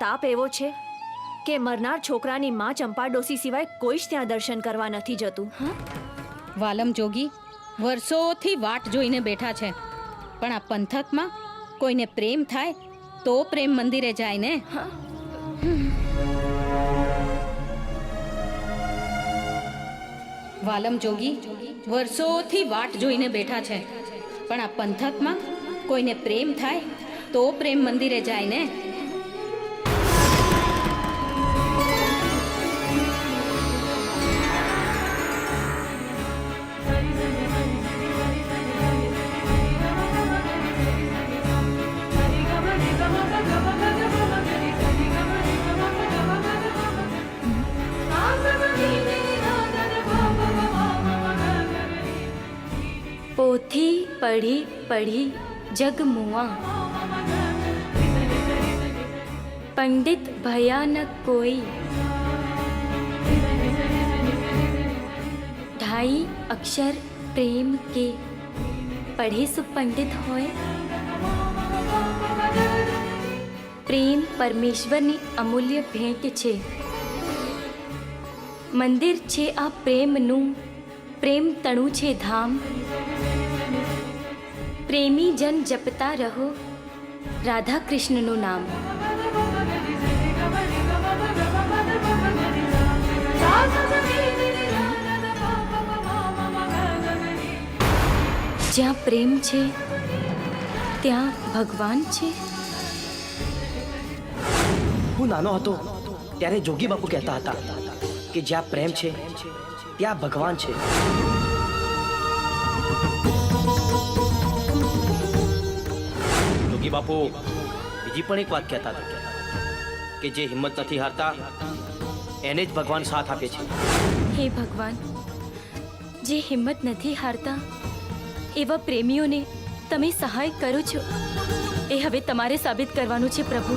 તાપ એવો છે કે મરનાર છોકરાની માં ચંપા ડોસી સિવાય કોઈ જ ત્યાં દર્શન કરવા નથી જતું. વાલમ જોગી વર્ષોથી વાટ જોઈને બેઠા છે. પણ આ પંથકમાં કોઈને પ્રેમ થાય તો પ્રેમ મંદિરે જાય ને? વાલમ જોગી વર્ષોથી વાટ જોઈને બેઠા છે. પણ આ પંથકમાં કોઈને પ્રેમ થાય તો પ્રેમ મંદિરે જાય ને? પોથી પઢી પઢી, જગ મુઆ. પંડિત ભયાનક કોઈ. ઢાઈ અક્ષર પ્રેમ કે. પઢે સુ પંડિત હોય? પ્રેમ પરમેશ્વરની અમૂલ્ય ભેટ છે. મંદિર છે આ પ્રેમનું. પ્રેમ તણું છે ધામ. પ્રેમી જન જપતા રહો. રાધા કૃષ્ણનું નામ. જ્યાં પ્રેમ છે, ત્યાં ભગવાન છે. હું નાનો હતો, ત્યારે જોગી બાપુ કહેતા હતા કે જ્યાં પ્રેમ છે, ત્યાં ભગવાન છે. જોગી બાપુ, બીજી પણ એક વાત કહેતા હતા કે જે હિંમત નથી હારતા, એને જ ભગવાન સાથ આપે છે. હે ભગવાન, જે હિંમત નથી હારતા, એવા પ્રેમીઓને તમે સહાય કરો છો. એ હવે તમારે સાબિત કરવાનું છે, પ્રભુ.